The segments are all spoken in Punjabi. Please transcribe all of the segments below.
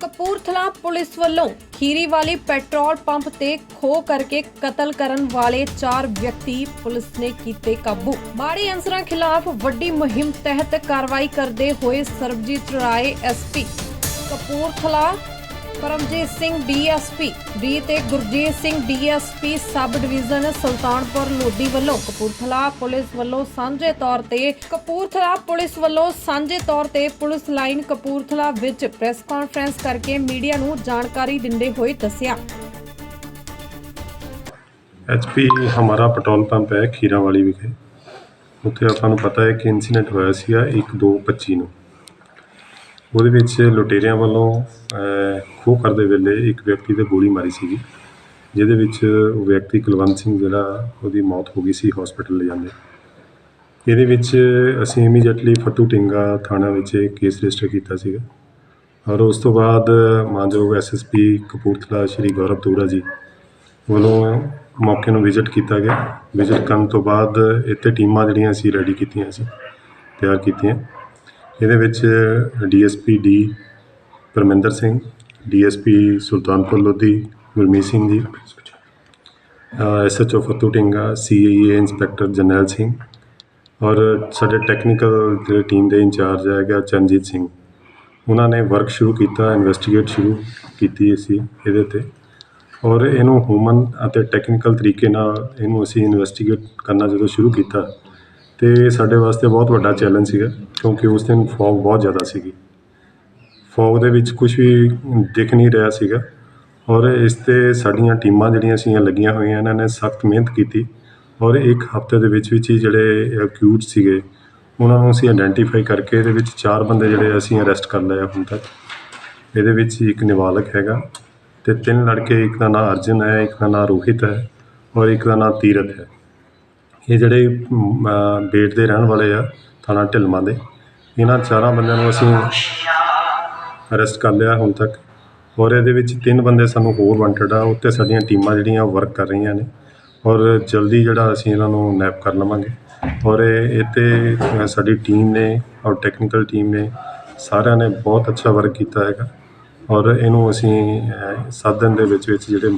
ਕਪੂਰਥਲਾ ਪੁਲਿਸ ਵੱਲੋਂ ਖੀਰੀ ਵਾਲੀ ਪੈਟਰੋਲ ਪੰਪ ਤੇ ਖੋਹ ਕਰਕੇ ਕਤਲ ਕਰਨ ਵਾਲੇ 4 ਵਿਅਕਤੀ ਪੁਲਿਸ ਨੇ ਕੀਤੇ ਕਾਬੂ। ਮਾੜੇ ਅੰਸਰਾਂ ਖਿਲਾਫ ਵੱਡੀ ਮੁਹਿੰਮ ਤਹਿਤ ਕਾਰਵਾਈ ਕਰਦੇ ਹੋਏ Sarabjit Rai SP Kapurthala Paramjit Singh DSP, B ਤੇ Gurjit Singh DSP, sub division Sultanpur Lodhi ਵੱਲੋਂ ਕਪੂਰਥਲਾ ਪੁਲਿਸ ਵੱਲੋਂ ਸਾਂਝੇ ਤੌਰ ਤੇ ਕਪੂਰਥਲਾ ਪੁਲਿਸ ਵੱਲੋਂ ਸਾਂਝੇ ਤੌਰ ਤੇ ਪੁਲਿਸ ਲਾਈਨ ਕਪੂਰਥਲਾ ਵਿੱਚ ਪ੍ਰੈਸ ਕਾਨਫਰੰਸ ਕਰਕੇ ਮੀਡੀਆ ਨੂੰ ਜਾਣਕਾਰੀ ਦਿੰਦੇ ਹੋਏ ਦੱਸਿਆ। ਐਚਪੀ ਹਮਾਰਾ ਪੈਟਰੋਲ ਪੰਪ ਹੈ ਖੀਰਾਵਾਲੀ ਵਿਖੇ। ਉੱਥੇ ਆਪਾਂ ਨੂੰ ਪਤਾ ਹੈ ਕਿ ਇਨਸੀਡੈਂਟ ਹੋਇਆ ਸੀਗਾ 1/2/25 ਨੂੰ। ਉਹਦੇ ਵਿੱਚ ਲੁਟੇਰਿਆਂ ਵੱਲੋਂ ਅਹ, ਖੋਹ ਕਰਦੇ ਵੇਲੇ ਇੱਕ ਵਿਅਕਤੀ ਤੇ ਗੋਲੀ ਮਾਰੀ ਸੀਗੀ ਜਿਹਦੇ ਵਿੱਚ ਉਹ ਵਿਅਕਤੀ ਕੁਲਵੰਤ ਸਿੰਘ ਜਿਹੜਾ ਉਹਦੀ ਮੌਤ ਹੋ ਗਈ ਸੀ ਹਸਪੀਟਲ ਲੈ ਜਾਂਦੇ। ਇਹਦੇ ਵਿੱਚ ਅਸੀਂ ਇਮੀਡੀਏਟਲੀ ਫੱਟੂ ਟਿੰਗਾ ਥਾਣਾ ਵਿੱਚ ਕੇਸ ਰਜਿਸਟਰ ਕੀਤਾ ਸੀਗਾ। ਔਰ ਉਸ ਤੋਂ ਬਾਅਦ ਮਾਨਯੋਗ ਐਸਐਸਪੀ ਕਪੂਰਥਲਾ ਸ਼੍ਰੀ ਗੌਰਵ ਤੂੜਾ ਜੀ ਵੱਲੋਂ ਮੌਕੇ ਨੂੰ ਵਿਜ਼ਿਟ ਕੀਤਾ ਗਿਆ। ਵਿਜ਼ਿਟ ਕਰਨ ਤੋਂ ਬਾਅਦ ਇੱਥੇ ਟੀਮਾਂ ਜਿਹੜੀਆਂ ਅਸੀਂ ਰੈਡੀ ਕੀਤੀਆਂ ਸੀ ਤਿਆਰ ਕੀਤੀਆਂ। ਇਹਦੇ ਵਿੱਚ DSP D Parminder Singh, DSP Sultanpur Lodhi Gurmeet Singh ji SHO Fattu Dhinga CIA inspector Jarnail Singh ਔਰ ਸਾਡੇ ਟੈਕਨੀਕਲ ਜਿਹੜੀ ਟੀਮ ਦੇ ਇੰਚਾਰਜ ਹੈਗਾ ਚਰਨਜੀਤ ਸਿੰਘ। ਉਹਨਾਂ ਨੇ ਵਰਕ ਸ਼ੁਰੂ ਕੀਤਾ, ਇਨਵੈਸਟੀਗੇਟ ਸ਼ੁਰੂ ਕੀਤੀ ਅਸੀਂ ਇਹਦੇ ਤੇ ਔਰ ਇਹਨੂੰ ਹਿਊਮਨ ਅਤੇ ਟੈਕਨੀਕਲ ਤਰੀਕੇ ਨਾਲ ਇਹਨੂੰ ਅਸੀਂ ਇਨਵੈਸਟੀਗੇਟ ਕਰਨਾ ਜਦੋਂ ਸ਼ੁਰੂ ਕੀਤਾ ਤੇ ਸਾਡੇ ਵਾਸਤੇ ਬਹੁਤ ਵੱਡਾ ਚੈਲੰਜ ਸੀਗਾ, ਕਿਉਂਕਿ ਉਸ ਦਿਨ ਫੌਗ ਬਹੁਤ ਜ਼ਿਆਦਾ ਸੀਗੀ। ਫੌਗ ਦੇ ਵਿੱਚ ਕੁਝ ਵੀ ਦਿਖ ਨਹੀਂ ਰਿਹਾ ਸੀਗਾ ਔਰ ਇਸ ਤੇ ਸਾਡੀਆਂ ਟੀਮਾਂ ਜਿਹੜੀਆਂ ਸੀਗੀਆਂ ਲੱਗੀਆਂ ਹੋਈਆਂ, ਇਹਨਾਂ ਨੇ ਸਖਤ ਮਿਹਨਤ ਕੀਤੀ ਔਰ ਇੱਕ ਹਫ਼ਤੇ ਦੇ ਵਿੱਚ ਵਿੱਚ ਹੀ ਜਿਹੜੇ ਅਕਿਊਟ ਸੀਗੇ, ਉਹਨਾਂ ਨੂੰ ਅਸੀਂ ਆਇਡੈਂਟੀਫਾਈ ਕਰਕੇ ਇਹਦੇ ਵਿੱਚ ਚਾਰ ਬੰਦੇ ਜਿਹੜੇ ਅਸੀਂ ਅਰੈਸਟ ਕਰ ਲਏ ਆ ਹੁਣ ਤੱਕ। ਇਹਦੇ ਵਿੱਚ ਇੱਕ ਨਿਵਾਲਕ ਹੈਗਾ ਤੇ ਤਿੰਨ ਲੜਕੇ, ਇੱਕ ਦਾ ਨਾਮ ਅਰਜਨ ਹੈ, ਇੱਕ ਦਾ ਨਾਮ ਰੋਹਿਤ ਹੈ ਔਰ ਇੱਕ ਦਾ ਨਾਮ ਤੀਰਥ ਹੈ। ਇਹ ਜਿਹੜੇ ਬੇਟ ਦੇ ਰਹਿਣ ਵਾਲੇ ਆ ਥਾਣਾ ਢਿਲਮਾਂ ਦੇ, ਇਹਨਾਂ ਚਾਰਾਂ ਬੰਦਿਆਂ ਨੂੰ ਅਸੀਂ ਅਰੈਸਟ ਕਰ ਲਿਆ ਹੁਣ ਤੱਕ ਔਰ ਇਹਦੇ ਵਿੱਚ ਤਿੰਨ ਬੰਦੇ ਸਾਨੂੰ ਹੋਰ ਵਾਂਟਡ ਆ, ਉੱਤੇ ਸਾਡੀਆਂ ਟੀਮਾਂ ਜਿਹੜੀਆਂ ਵਰਕ ਕਰ ਰਹੀਆਂ ਨੇ ਔਰ ਜਲਦੀ ਜਿਹੜਾ ਅਸੀਂ ਇਹਨਾਂ ਨੂੰ ਨੈਪ ਕਰ ਲਵਾਂਗੇ ਔਰ ਇਹ ਇਹ 'ਤੇ ਸਾਡੀ ਟੀਮ ਨੇ ਔਰ ਟੈਕਨੀਕਲ ਟੀਮ ਨੇ ਸਾਰਿਆਂ ਨੇ ਬਹੁਤ ਅੱਛਾ ਵਰਕ ਕੀਤਾ ਹੈਗਾ ਔਰ ਇਹਨੂੰ ਅਸੀਂ 7 ਦਿਨ ਦੇ ਵਿੱਚ ਵਿੱਚ ਜਿਹੜੇ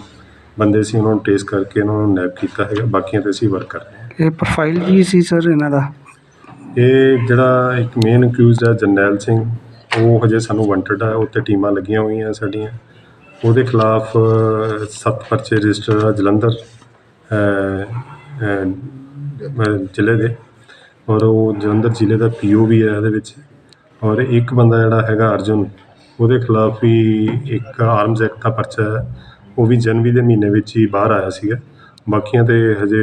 ਬੰਦੇ ਸੀ ਉਹਨਾਂ ਨੂੰ ਟ੍ਰੇਸ ਕਰਕੇ ਇਹਨਾਂ ਨੂੰ ਨੈਪ ਕੀਤਾ ਹੈਗਾ ਬਾਕੀਆਂ 'ਤੇ ਅਸੀਂ ਵਰਕ ਕਰ ਰਹੇ ਹਾਂ। ਇਹ ਪ੍ਰੋਫਾਈਲ ਜੀ ਸੀ ਸਰ ਇਹਨਾਂ ਦਾ? ਇਹ ਜਿਹੜਾ ਇੱਕ ਮੇਨ ਅਕਿਊਜ਼ਡ ਹੈ ਜਰਨੈਲ ਸਿੰਘ ਉਹ ਹਜੇ ਸਾਨੂੰ ਵਾਂਟਡ ਹੈ ਉੱਤੇ ਟੀਮਾਂ ਲੱਗੀਆਂ ਹੋਈਆਂ ਸਾਡੀਆਂ। ਉਹਦੇ ਖਿਲਾਫ ਸੱਤ ਪਰਚੇ ਰਜਿਸਟਰ ਆ ਜਲੰਧਰ ਜ਼ਿਲ੍ਹੇ ਦੇ। ਔਰ ਉਹ ਜਲੰਧਰ ਜ਼ਿਲ੍ਹੇ ਦਾ ਪੀਓ ਵੀ ਹੈ ਇਹਦੇ ਵਿੱਚ। ਔਰ ਇੱਕ ਬੰਦਾ ਜਿਹੜਾ ਹੈਗਾ ਅਰਜੁਨ ਉਹਦੇ ਖਿਲਾਫ ਵੀ ਇੱਕ ਆਰਮਸ ਐਕਟ ਦਾ ਪਰਚਾ ਹੈ। ਉਹ ਵੀ ਜਨਵਰੀ ਦੇ ਮਹੀਨੇ ਵਿੱਚ ਹੀ ਬਾਹਰ ਆਇਆ ਸੀਗਾ। ਬਾਕੀਆਂ ਤੇ ਹਜੇ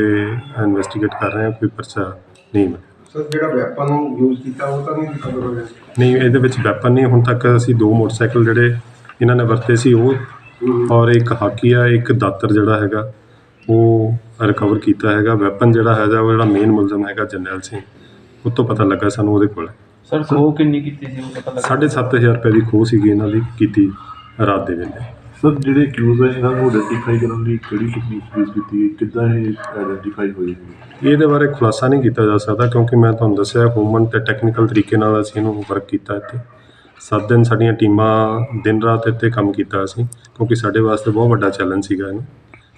ਇਨਵੈਸਟੀਗੇਟ ਕਰ ਰਹੇ ਹਾਂ ਕੋਈ ਪਰਚਾ ਨਹੀਂ ਮਿਲਿਆ। ਸਰ ਜਿਹੜਾ ਵੈਪਨ ਯੂਜ਼ ਕੀਤਾ ਉਹ ਤਾਂ ਨਹੀਂ ਰਿਕਵਰ ਹੋਇਆ ਨਹੀਂ ਇਹਦੇ ਵਿੱਚ ਵੈਪਨ ਨਹੀਂ ਹੁਣ ਤੱਕ ਅਸੀਂ ਦੋ ਮੋਟਰਸਾਈਕਲ ਜਿਹੜੇ ਇਹਨਾਂ ਨੇ ਵਰਤੇ ਸੀ ਉਹ ਔਰ ਇੱਕ ਹਾਕੀ ਆ ਇੱਕ ਦਾਤਰ ਜਿਹੜਾ ਹੈਗਾ ਉਹ ਰਿਕਵਰ ਕੀਤਾ ਹੈਗਾ। ਵੈਪਨ ਜਿਹੜਾ ਹੈਗਾ ਉਹ ਜਿਹੜਾ ਮੇਨ ਮੁਲਜ਼ਮ ਹੈਗਾ ਜਰਨੈਲ ਸਿੰਘ। ਉਹ ਤੋਂ ਪਤਾ ਲੱਗਾ ਸਾਨੂੰ ਉਹਦੇ ਕੋਲ। ਸਰ ਖੋ ਕਿੰਨੀ ਕੀਤੀ ਸੀ ਉਹ ਪਤਾ ਲੱਗਾ। 7500 ਰੁਪਏ ਦੀ ਖੋਹ ਸੀਗੀ ਇਹਨਾਂ ਦੀ ਕੀਤੀ ਰਾਤ ਦੇ ਵੇਲੇ। ਸਰ ਜਿਹੜੇ ਅਕਿਊਜ਼ ਹੈ ਇਹਨਾਂ ਨੂੰ ਆਇਡੈਂਟੀਫਾਈ ਕਰਨ ਲਈ ਕਿਹੜੀ ਟੈਕਨੀਕ ਯੂਜ਼ ਕੀਤੀ ਗਈ? ਕਿੱਦਾਂ ਇਹ ਆਇਡੈਂਟੀਫਾਈ ਹੋਈ ਇਹਦੇ ਬਾਰੇ ਖੁਲਾਸਾ ਨਹੀਂ ਕੀਤਾ ਜਾ ਸਕਦਾ ਕਿਉਂਕਿ ਮੈਂ ਤੁਹਾਨੂੰ ਦੱਸਿਆ ਹਿਊਮਨ ਤੇ ਟੈਕਨੀਕਲ ਤਰੀਕੇ ਨਾਲ ਅਸੀਂ ਇਹਨੂੰ ਵਰਕ ਕੀਤਾ ਇੱਥੇ ਸੱਤ ਦਿਨ ਸਾਡੀਆਂ ਟੀਮਾਂ ਦਿਨ ਰਾਤ ਇੱਥੇ ਕੰਮ ਕੀਤਾ ਅਸੀਂ ਕਿਉਂਕਿ ਸਾਡੇ ਵਾਸਤੇ ਬਹੁਤ ਵੱਡਾ ਚੈਲੰਜ ਸੀਗਾ ਇਹਨੂੰ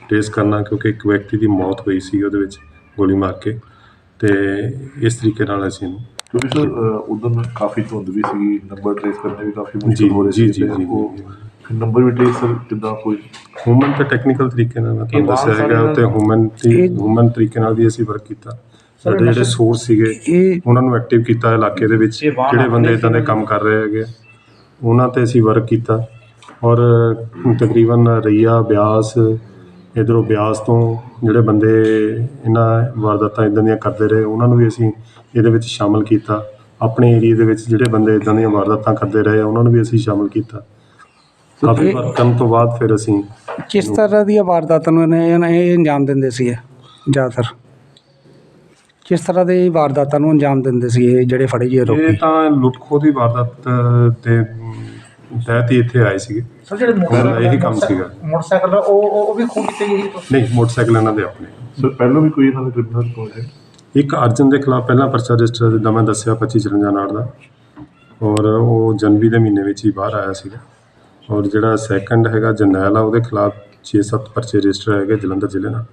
ਟ੍ਰੇਸ ਕਰਨਾ ਕਿਉਂਕਿ ਇੱਕ ਵਿਅਕਤੀ ਦੀ ਮੌਤ ਹੋਈ ਸੀ ਉਹਦੇ ਵਿੱਚ ਗੋਲੀ ਮਾਰ ਕੇ ਤੇ ਇਸ ਤਰੀਕੇ ਨਾਲ ਅਸੀਂ ਇਹਨੂੰ ਕਿਉਂਕਿ ਸਰ ਉਦੋਂ ਕਾਫੀ ਧੁੰਦ ਵੀ ਸੀ ਨੰਬਰ ਟ੍ਰੇਸ ਕਰਨੇ ਵੀ ਕਾਫੀ ਮੁਸ਼ਕਲ ਹੋ ਰਹੇ ਸੀ ਜੀ, ਜੀ, ਜੀ। ਨੰਬਰ ਵੀ ਟ੍ਰੇਸ ਸਰ ਕਿੱਦਾਂ ਕੋਈ। ਹਿਊਮਨ ਤੇ ਟੈਕਨੀਕਲ ਤਰੀਕੇ ਨਾਲ ਮੈਂ ਤੁਹਾਨੂੰ ਇਹ ਦੱਸਿਆ ਹੈਗਾ ਹਿਊਮਨ ਦੀ ਇਹ- ਹਿਊਮਨ ਤਰੀਕੇ ਨਾਲ ਵੀ ਅਸੀਂ ਵਰਕ ਕੀਤਾ। ਸਾਡੇ ਜਿਹੜੇ ਸੋਰਸ ਸੀਗੇ ਉਹਨਾਂ ਨੂੰ ਐਕਟਿਵ ਕੀਤਾ ਇਲਾਕੇ ਦੇ ਵਿੱਚ ਜਿਹੜੇ ਬੰਦੇ ਇਦਾਂ ਦੇ ਕੰਮ ਕਰ ਰਹੇ ਹੈਗੇ। ਉਹਨਾਂ ਤੇ ਅਸੀਂ ਵਰਕ ਕੀਤਾ। ਔਰ ਤਕਰੀਬਨ ਰਈਆ ਬਿਆਸ ਇਧਰੋਂ ਬਿਆਸ ਤੋਂ ਜਿਹੜੇ ਬੰਦੇ ਇਹਨਾਂ ਵਾਰਦਾਤਾਂ ਇਦਾਂ ਦੀਆਂ ਕਰਦੇ ਰਹੇ ਉਹਨਾਂ ਨੂੰ ਵੀ ਅਸੀਂ ਇਹਦੇ ਵਿੱਚ ਸ਼ਾਮਲ ਕੀਤਾ। ਆਪਣੇ ਏਰੀਆ ਦੇ ਵਿੱਚ ਜਿਹੜੇ ਬੰਦੇ ਇਦਾਂ ਦੀਆਂ ਵਾਰਦਾਤਾਂ ਕਰਦੇ ਰਹੇ ਆ, ਉਹਨਾਂ ਨੂੰ ਵੀ ਅਸੀਂ ਸ਼ਾਮਲ ਕੀਤਾ। ਕਾਫੀ ਵਰਕ ਕਰਨ ਤੋਂ ਬਾਅਦ ਫਿਰ ਅਸੀਂ ਕਿਸ ਤਰ੍ਹਾਂ ਦੀਆਂ ਵਾਰਦਾਤਾਂ ਨੂੰ ਇਹਨੇ ਇਹਨੇ- ਇਹ ਅੰਜਾਮ ਦਿੰਦੇ ਸੀ ਇਹ ਜ਼ਿਆਦਾਤਰ? ਕਿਸ ਤਰ੍ਹਾਂ ਦੇ ਵਾਰਦਾਤਾਂ ਨੂੰ ਅੰਜਾਮ ਦਿੰਦੇ ਸੀ ਇਹ ਜਿਹੜੇ ਫੜੇ ਜੀ ਇਹ ਰੋਕੀ ਤਾਂ ਲੁੱਟ ਖੋਹ ਦੀ ਵਾਰਦਾਤ ਦੇ ਤਹਿਤ ਹੀ ਇੱਥੇ ਆਏ ਸੀਗੇ। ਸਰ ਜਿਹੜੇ ਮੇਰਾ ਇਹੀ ਕੰਮ ਸੀਗਾ। ਮੋਟਰਸਾਈਕਲ ਆ, ਉਹ ਉਹ ਉਹ ਵੀ ਖੂਨ ਕੀਤੇ ਗਏ ਸੀ ਤੋਂ ਨਹੀਂ ਮੋਟਰਸਾਈਕਲ ਇਹਨਾਂ ਦੇ ਆਪਣੇ। ਸਰ ਪਹਿਲਾਂ ਵੀ ਕੋਈ ਇਹਨਾਂ ਦਾ ਕ੍ਰਿਮੀਨਲ ਰਿਕਾਰਡ ਹੈ? ਇੱਕ ਅਰਜਨ ਦੇ ਖਿਲਾਫ ਪਹਿਲਾ ਪਰਚਾ ਰਜਿਸਟਰ ਜਿੱਦਾਂ ਮੈਂ ਦੱਸਿਆ 25 54 ਨਾੜ ਦਾ। ਔਰ ਉਹ ਜਨਵਰੀ ਦੇ ਮਹੀਨੇ ਵਿੱਚ ਹੀ ਬਾਹਰ ਆਇਆ ਸੀਗਾ। ਔਰ ਜਿਹੜਾ ਸੈਕੰਡ ਹੈਗਾ ਜਰਨੈਲ ਆ ਉਹਦੇ ਖਿਲਾਫ 6-7 ਪਰਚੇ ਰਜਿਸਟਰ ਹੈਗੇ ਜਲੰਧਰ ਜ਼ਿਲ੍ਹੇ ਨਾਲ।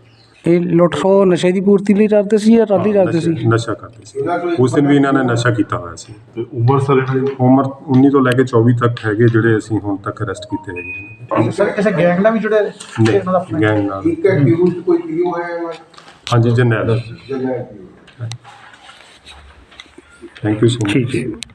ਇਹ ਲੁੱਟ ਖੋ ਨਸ਼ੇ ਦੀ ਪੂਰਤੀ ਲਈ ਕਰਦੇ ਸੀ ਜਾਂ ਰਾਲੀ ਕਰਦੇ ਸੀ? ਨਸ਼ਾ- ਨਸ਼ਾ ਕਰਦੇ ਸੀ। ਉਸ ਦਿਨ ਵੀ ਇਹਨਾਂ ਨੇ ਨਸ਼ਾ ਕੀਤਾ ਹੋਇਆ ਸੀ। ਤੇ ਉਮਰ ਸਰ ਇਹਨਾਂ ਦੀ? ਉਮਰ 19 ਤੋਂ ਲੈ ਕੇ 24 ਤੱਕ ਹੈਗੇ ਜਿਹੜੇ ਅਸੀਂ ਹੁਣ ਤੱਕ ਅਰੈਸਟ ਕੀਤੇ ਹੈਗੇ ਨੇ। ਸਰ ਕਿਸੇ ਗੈਂਗ ਨਾਲ ਵੀ ਜੁੜੇ ਇਹਨਾਂ ਦਾ ਨਹੀਂ ਗੈਂਗ ਨਾਲ। ਇੱਕ ਐਕਿਊਜ਼ਡ ਕੋਈ ਪੀਓ ਹੈ ਹਾਂਜੀ Jarnail. General thank you so much ਠੀਕ ਹੈ।